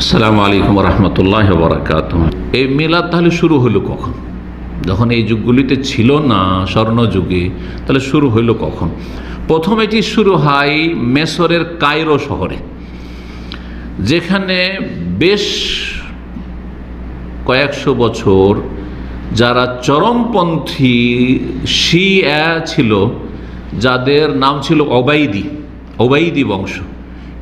আসসালামু আলাইকুম রহমতুল্লাহ বরাকাত এই মিলাদ তাহলে শুরু হলো কখন? যখন এই যুগগুলিতে ছিল না স্বর্ণযুগে, তাহলে শুরু হইল কখন? প্রথম এটি শুরু হয় মেসরের কায়রো শহরে, যেখানে বেশ কয়েকশো বছর যারা চরমপন্থী শিয়া ছিল, যাদের নাম ছিল অবাইদি অবাইদি বংশ।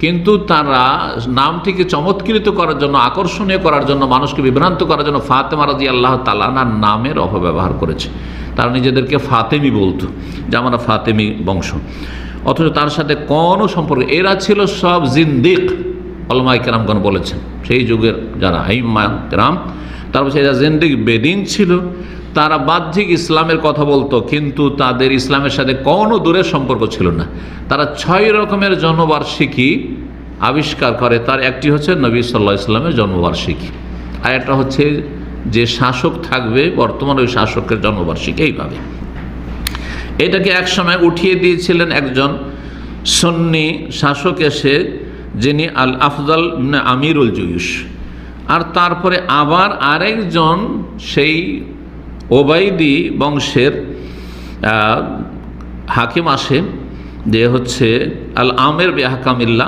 কিন্তু তারা নামটিকে চমৎকৃত করার জন্য, আকর্ষণীয় করার জন্য, মানুষকে বিভ্রান্ত করার জন্য ফাতেমা রাজি আল্লাহ তালানার নামের অপব্যবহার করেছে। তারা নিজেদেরকে ফাতেমি বলতো, যে আমরা ফাতেমি বংশ। অথচ তার সাথে কোনো সম্পর্ক, এরা ছিল সব জিন্দিক অলমাই কেরামগণ বলেছেন। সেই যুগের যারা আইম্মা, কেরাম, তারপর এরা জিন্দিক বেদিন ছিল তারা বাহ্যিক ইসলামের কথা বলতো, কিন্তু তাদের ইসলামের সাথে কোনো দূরের সম্পর্ক ছিল না। তারা ছয় রকমের জন্মবার্ষিকী আবিষ্কার করে, তার একটি হচ্ছে নবী সাল্লাহ ইসলামের জন্মবার্ষিকী। আর একটা হচ্ছে যে শাসক থাকবে, বর্তমান ওই শাসকের জন্মবার্ষিকী এইভাবে। এটাকে একসময় উঠিয়ে দিয়েছিলেন একজন সন্নি শাসক এসে, যিনি আল আফজাল আমিরুল জুয়ুস আর তারপরে আবার আরেকজন সেই ওবাইদি বংশের হাকিম আসে, যে হচ্ছে আল আমের বেহাকামিল্লা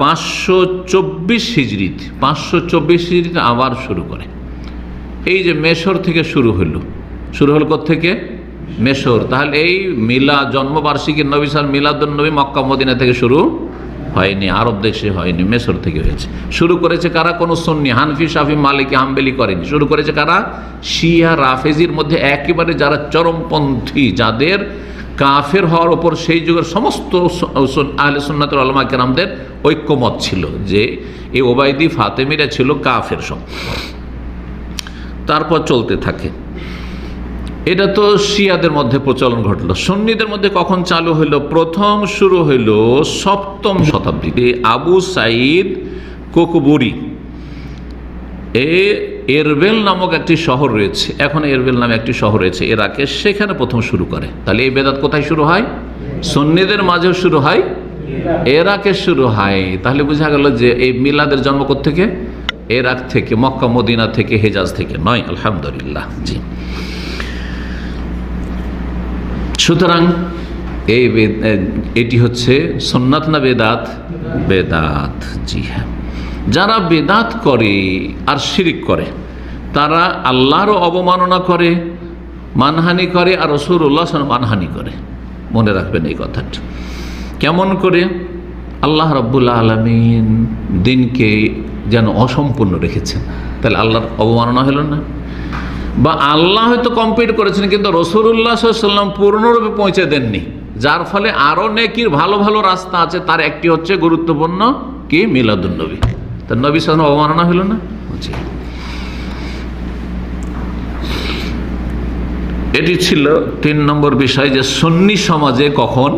পাঁচশো চব্বিশ হিজড়িত পাঁচশো চব্বিশ হিজড়িতে আবার শুরু করে। এই যে মেশর থেকে শুরু হলো শুরু হলো থেকে মেশর। তাহলে এই মিলা জন্মবার্ষিকী নবী সাল মিলাদুল নবী মক্কা মদিনা থেকে শুরু হয়নি, আরব দেশে হয়নি, মেসর থেকে হয়েছে। শুরু করেছে কারা? কোনো সন্নি, হানফি সাফি মালিকি, হাম্বেলি করেনি। শুরু করেছে কারা? শিয়া, রাফেজির মধ্যে একেবারে যারা চরমপন্থী, যাদের কাফের হওয়ার ওপর সেই যুগের সমস্ত আহলে সুন্নাতুল আলমা কেরামদের ঐক্যমত ছিল যে এই ওবায়দি ফাতেমিরা ছিল কাফের সব তারপর চলতে থাকে। এটা তো শিয়াদের মধ্যে প্রচলন ঘটলো। সন্নিদের মধ্যে কখন চালু হইল? প্রথম শুরু হইল সপ্তম শতাব্দীতে আবু সাইদ কোকবুরি। এ এরবেল নামক একটি শহর রয়েছে। এখন এরবেল নামে একটি শহর রয়েছে এরাকে সেখানে প্রথম শুরু করে। তাহলে এই বেদাত কোথায় শুরু হয়? সন্নিদের মাঝেও শুরু হয় এরাকে শুরু হয়। তাহলে বোঝা গেল যে এই মিলাদের জন্ম থেকে এরাক থেকে, মক্কা, মদিনা থেকে, হেজাজ থেকে। নয়, আলহামদুলিল্লাহ। জি। সুতরাং এই এটি হচ্ছে সন্ন্যাত না বেদাত? বেদাত, জি হ্যাঁ। যারা বেদাত করে আর শিরিক করে, তারা আল্লাহরও অবমাননা করে, মানহানি করে আর রসুল্লাহ মানহানি করে। মনে রাখবেন এই কথাটি। কেমন করে? আল্লাহ রব্বুল্লা আলমিন দিনকে যেন অসম্পূর্ণ রেখেছেন। তাহলে আল্লাহর অবমাননা হলো না? বা আল্লাহ হয়তো কমপ্লিট করেছেন, কিন্তু রসুল্লাহ সাল্লাম পূর্ণরূপে পৌঁছে দেননি। যার ফলে আরও নেকির ভালো ভালো রাস্তা আছে, তার একটি হচ্ছে গুরুত্বপূর্ণ কি? মিলাদুল নবী। তার নবী সালাম অবমাননা হলো না? এটি ছিল তিন নম্বর বিষয় যে সন্নি সমাজে কখন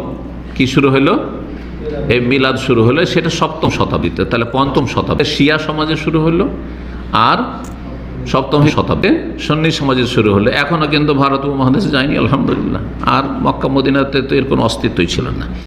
কি শুরু হলো এই মিলাদ শুরু হলো সেটা সপ্তম শতাব্দীতে, তাহলে পঞ্চম শতাব্দী। শিয়া সমাজে শুরু হলো আর সপ্তম শতাব্দে সন্নি সমাজের শুরু হলো। এখনও কিন্তু ভারত উপমহাদেশে যায়নি, আলহামদুলিল্লাহ। আর মক্কা, মদিনাতে তো এর কোনো অস্তিত্বই ছিল না।